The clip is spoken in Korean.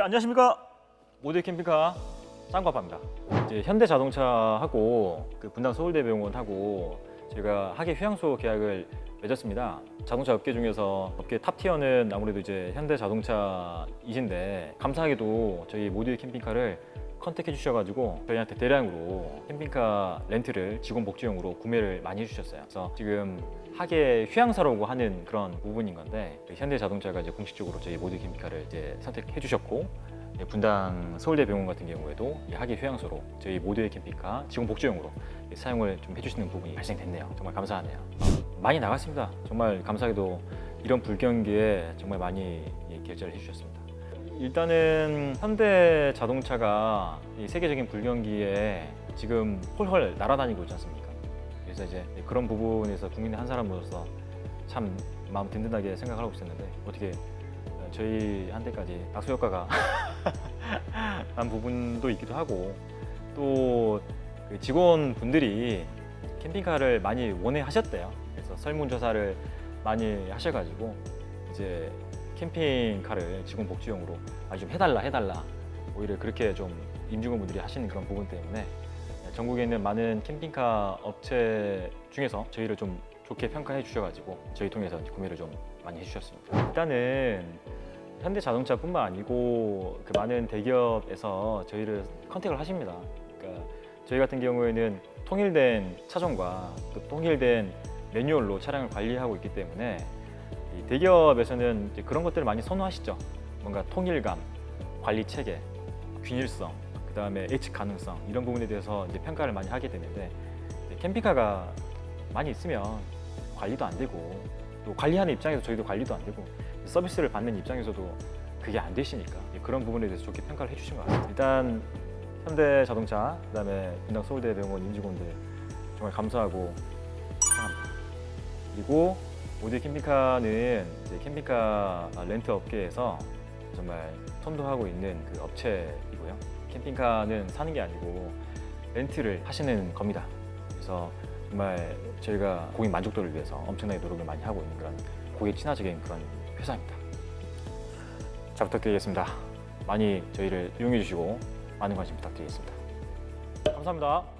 네, 안녕하십니까. 모델 캠핑카 짱과파입니다. 이제 현대자동차하고 그 분당 서울대병원하고 제가 하계 휴양소 계약을 맺었습니다. 자동차 업계 중에서 업계 탑티어는 아무래도 이제 현대자동차이신데 감사하게도 저희 모듈 캠핑카를 컨택해 주셔가지고 저희한테 대량으로 캠핑카 렌트를 직원 복지용으로 구매를 많이 해주셨어요. 그래서 지금 하계 휴양사라고 하는 그런 부분인 건데 현대자동차가 이제 공식적으로 저희 모듈 캠핑카를 이제 선택해 주셨고 예, 분당 서울대병원 같은 경우에도 이 하계 휴양소로 저희 모듈 캠핑카 직원 복지용으로 예, 사용을 좀 해주시는 부분이 발생됐네요. 정말 감사하네요. 어, 많이 나갔습니다. 정말 감사하게도 이런 불경기에 정말 많이 예, 결제를 해주셨습니다. 일단은 현대 자동차가 이 세계적인 불경기에 지금 홀홀 날아다니고 있지 않습니까? 그래서 이제 그런 부분에서 국민의 한 사람으로서 참 마음 든든하게 생각을 하고 있었는데 어떻게 저희한테까지 낙수 효과가 난 부분도 있기도 하고 또그 직원분들이 캠핑카를 많이 원해 하셨대요. 그래서 설문조사를 많이 하셔가지고 이제 캠핑카를 직원 복지용으로 아주 좀 해달라 해달라 오히려 그렇게 좀 임직원분들이 하시는 그런 부분 때문에 전국에 있는 많은 캠핑카 업체 중에서 저희를 좀 좋게 평가해 주셔가지고 저희 통해서 구매를 좀 많이 해주셨습니다. 일단은 현대 자동차뿐만 아니고 그 많은 대기업에서 저희를 컨택을 하십니다. 그러니까 저희 같은 경우에는 통일된 차종과 또 통일된 매뉴얼로 차량을 관리하고 있기 때문에 이 대기업에서는 그런 것들을 많이 선호하시죠. 뭔가 통일감, 관리 체계, 균일성, 그 다음에 예측 가능성 이런 부분에 대해서 이제 평가를 많이 하게 되는데 캠핑카가 많이 있으면 관리도 안 되고 또 관리하는 입장에서 저희도 관리도 안 되고 서비스를 받는 입장에서도 그게 안 되시니까 그런 부분에 대해서 좋게 평가를 해주신 것 같습니다. 일단 현대 자동차, 그다음에 분당 서울대병원 임직원들 정말 감사하고 사랑합니다. 그리고 모델 캠핑카는 캠핑카 렌트 업계에서 정말 선도하고 있는 그 업체이고요. 캠핑카는 사는 게 아니고 렌트를 하시는 겁니다. 그래서 정말 저희가 고객 만족도를 위해서 엄청나게 노력을 많이 하고 있는 그런 고객 친화적인 그런 회사입니다. 잘 부탁드리겠습니다. 많이 저희를 이용해 주시고 많은 관심 부탁드리겠습니다. 감사합니다.